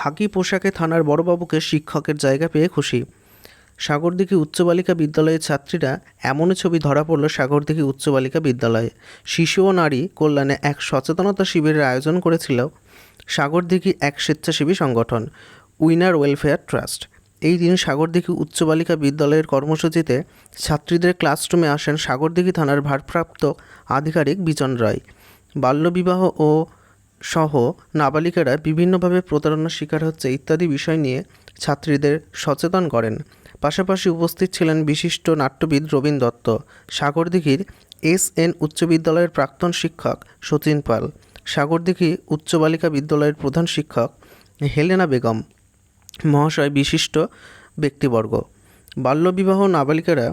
খাকি পোশাকে থানার বড়বাবুকে শিক্ষকের জায়গা পেয়ে খুশি। সাগরদিঘি উচ্চ বালিকা বিদ্যালয়ের ছাত্রীরা এমনই ছবি ধরা পড়ল সাগরদিঘি উচ্চ বালিকা বিদ্যালয়ে। শিশু ও নারী কল্যাণে এক সচেতনতা শিবিরের আয়োজন করেছিল সাগরদিঘি এক স্বেচ্ছাসেবী সংগঠন, উইনার ওয়েলফেয়ার ট্রাস্ট। এই দিন সাগরদিঘি উচ্চ বালিকা বিদ্যালয়ের কর্মসূচিতে ছাত্রীদের ক্লাসরুমে আসেন সাগরদিঘি থানার ভারপ্রাপ্ত আধিকারিক বিজন রায়। বাল্যবিবাহ ও সহ নাবালিকারা বিভিন্নভাবে প্রতারণার শিকার হচ্ছে ইত্যাদি বিষয় নিয়ে ছাত্রীদের সচেতন করেন। পাশাপাশি উপস্থিত ছিলেন বিশিষ্ট নাট্যবিদ রবীন দত্ত, সাগরদিঘির এস এন উচ্চ বিদ্যালয়ের প্রাক্তন শিক্ষক সচিন পাল, সাগরদিঘি উচ্চ বালিকা বিদ্যালয়ের প্রধান শিক্ষক হেলেনা বেগম, মহাশয় বিশিষ্ট ব্যক্তিবর্গ। বাল্যবিবাহ নাবালিকারা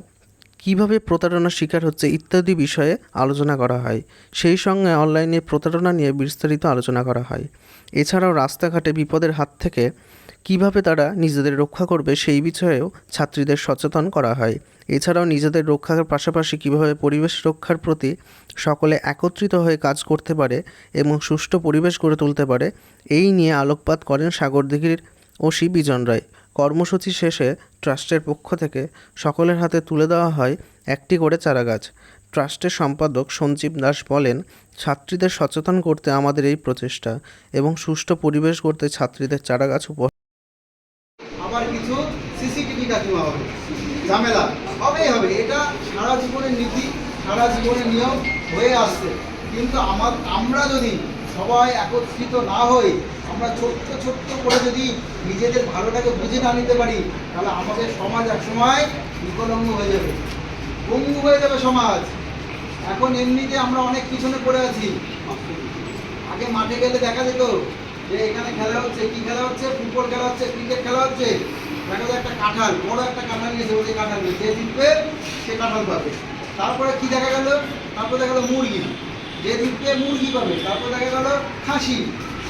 কীভাবে প্রতারণার শিকার হচ্ছে ইত্যাদি বিষয়ে আলোচনা করা হয়। সেই সঙ্গে অনলাইনে প্রতারণা নিয়ে বিস্তারিত আলোচনা করা হয়। এছাড়াও রাস্তাঘাটে বিপদের হাত থেকে কীভাবে তারা নিজেদের রক্ষা করবে সেই বিষয়েও ছাত্রীদের সচেতন করা হয়। এছাড়াও নিজেদের রক্ষার পাশাপাশি কীভাবে পরিবেশ রক্ষার প্রতি সকলে একত্রিত হয়ে কাজ করতে পারে এবং সুষ্ঠু পরিবেশ গড়ে তুলতে পারে, এই নিয়ে আলোকপাত করেন সাগরদিঘির ওসি বিজন রায়। কর্মসূচি শেষে ট্রাস্টের পক্ষ থেকে সকলের হাতে তুলে দেওয়া হয় একটি করে চারাগাছ। ট্রাস্টের সম্পাদক সঞ্জীব দাস বলেন, ছাত্রীদের সচেতন করতে আমাদের এই প্রচেষ্টা এবং সুষ্ঠু পরিবেশ করতে ছাত্রীদের চারাগাছ উপহার হয়ে আসছে। কিন্তু আমরা যদি সবাই একত্রিত না হই আমরা ছোট্ট ছোট্ট করে যদি নিজেদের ভালোটাকে বুঝে না নিতে পারি, তাহলে আমাদের সমাজ একসময় বিকলঙ্গ হয়ে যাবে। পঙ্গু হয়ে যাবে সমাজ। এখন এমনিতে আমরা অনেক পিছনে পড়ে আছি। আগে মাঠে গেলে দেখা যেত যে এখানে খেলা হচ্ছে, কি খেলা হচ্ছে? ফুটবল খেলা হচ্ছে, ক্রিকেট খেলা হচ্ছে। দেখা যায় একটা কাঁঠাল, বড় একটা কাঁঠাল নিয়েছে ওই কাঁঠাল নিয়ে যে জিতবে, সে কাঁঠাল পাবে। তারপরে কি দেখা গেল? তারপরে দেখা গেল মুরগি। যে জিতবে, মুরগি পাবে। তারপরে দেখা গেল খাসি।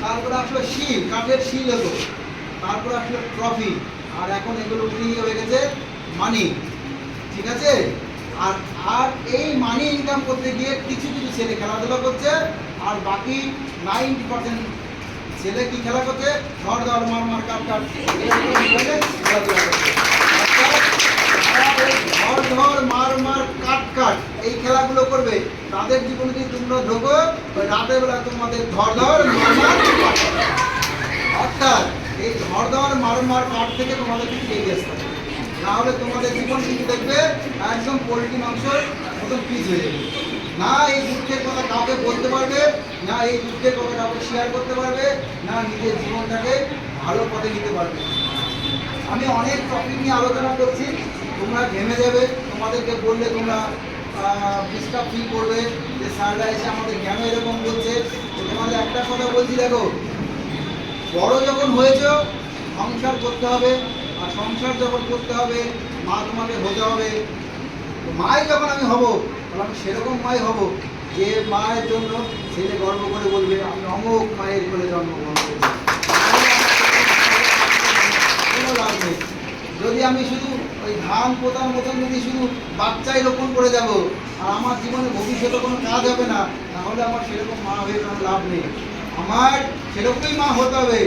তারপরে আসলো শিল, কাঠের শিল হলো তারপরে আসলো ট্রফি আর এখন এগুলো উঠিয়ে হয়ে গেছে মানি ঠিক আছে? আর আর এই মানি ইনকাম করতে গিয়ে কিছু কিছু ছেলে খেলাধুলা করছে, আর বাকি নাইনটি পার্সেন্ট ছেলে কি খেলা করছে? ধর ধর মার মার, কাট কাট। খেলাধুলা করছে। অর্থাৎ যারা এই ধর ধর মার মার কাট কাট এই খেলাগুলো করবে, তাদের জীবনে যদি তোমরা ঢোকো রাতের বেলা তোমাদের ধর ধর। অর্থাৎ এই ধর ধর মার মার কাঠ থেকে তোমাদের কিছু এগিয়ে আসতে না তোমাদের জীবন কিন্তু দেখবে একদম পোলট্রি মাংসর মতন পিস হয়ে যাবে। না এই দুঃখের কথা কাউকে বলতে পারবে, না এই দুঃখের কথা কাউকে শেয়ার করতে পারবে, না নিজের জীবনটাকে ভালো পথে নিতে পারবে। আমি অনেক টপিক নিয়ে আলোচনা করছি, তোমরা ঘেমে যাবে, তোমাদেরকে বললে তোমরা ডিস্টার্ব ফিল করবে যে স্যাররা এসে আমাদের কেন এরকম বলছে তোমাদের একটা কথা বলছি, দেখো, বড় যখন হয়েছ, সংসার করতে হবে, আর সংসার যখন করতে হবে, মা তোমাকে হতে হবে। মাই যখন আমি হব তখন আমি সেরকম মাই হব যে মায়ের জন্য ছেলে গর্ব করে বলবে, আমি অমুক মায়ের কোলে জন্মগ্রহণ করেছি কোনো লাভ নেই যদি আমি শুধু ওই ধান পোতার মতন যদি শুধু বাচ্চাই রোপণ করে যাব, আর আমার জীবনে ভবিষ্যতে কোনো কাজ হবে না, তাহলে আমার সেরকম মা হয়ে কোনো লাভ নেই। আমার সেরকমই মা হতে হবে।